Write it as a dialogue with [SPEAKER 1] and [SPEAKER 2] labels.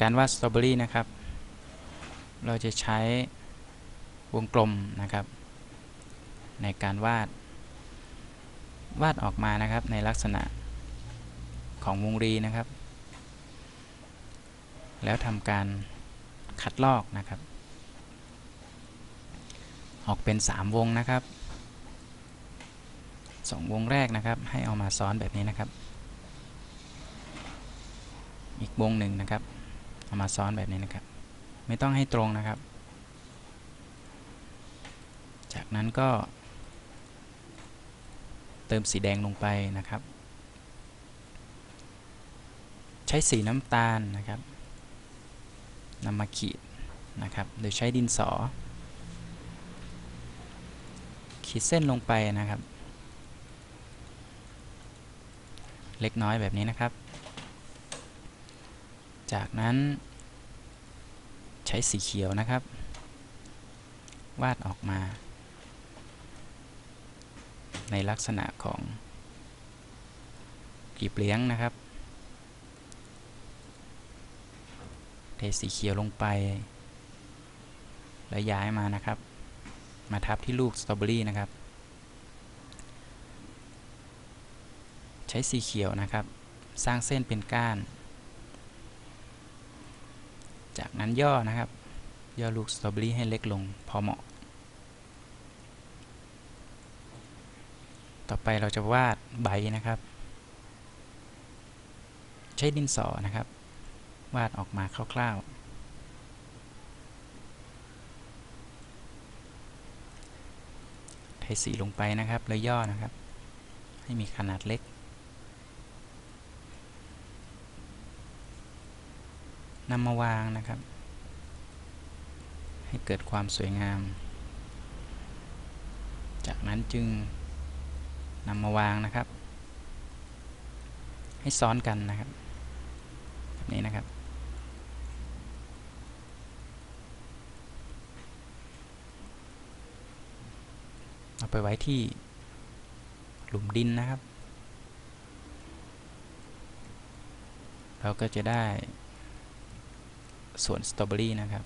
[SPEAKER 1] การวาดสตรอเบอรี่นะครับ เราจะใช้วงกลมนะครับ ในการวาด วาดออกมานะครับในลักษณะของวงรีนะครับ แล้วทำการคัดลอกนะครับ ออกเป็น 3 วงนะครับ 2 วงแรกนะครับ ให้เอามาซ้อนแบบนี้นะครับ อีกวงหนึ่งนะครับ เอามาซ้อนแบบนี้นะครับ ไม่ต้องให้ตรงนะครับ จากนั้นก็ เติมสีแดงลงไปนะครับ ใช้สีน้ำตาลนะครับนำมาขีดนะครับโดยใช้ดินสอ ขีดเส้นลงไปนะครับ เล็กน้อยแบบนี้นะครับ จากนั้นใช้สีเขียวนะครับ วาดออกมา ในลักษณะของกลีบเลี้ยงนะครับ เทสีเขียวลงไป แล้วย้ายมานะครับ มาทับที่ลูกสตรอเบอรี่นะครับ ใช้สีเขียวนะครับ สร้างเส้นเป็นก้าน จากนั้นย่อนะครับ ย่อลูกสตรอเบอรี่ให้เล็กลงพอเหมาะ ต่อไปเราจะวาดใบนะครับ ใช้ดินสอนะครับ วาดออกมาคร่าวๆเทสีลงไปนะครับ แล้วย่อนะครับ ให้มีขนาดเล็ก นำมาวางนะครับ ให้เกิดความสวยงาม จากนั้นจึงนำมาวางนะครับ ให้ซ้อนกันนะครับแบบนี้นะครับ เอาไปไว้ที่หลุมดินนะครับ เราก็จะได้ สวนสตรอเบอรี่นะครับ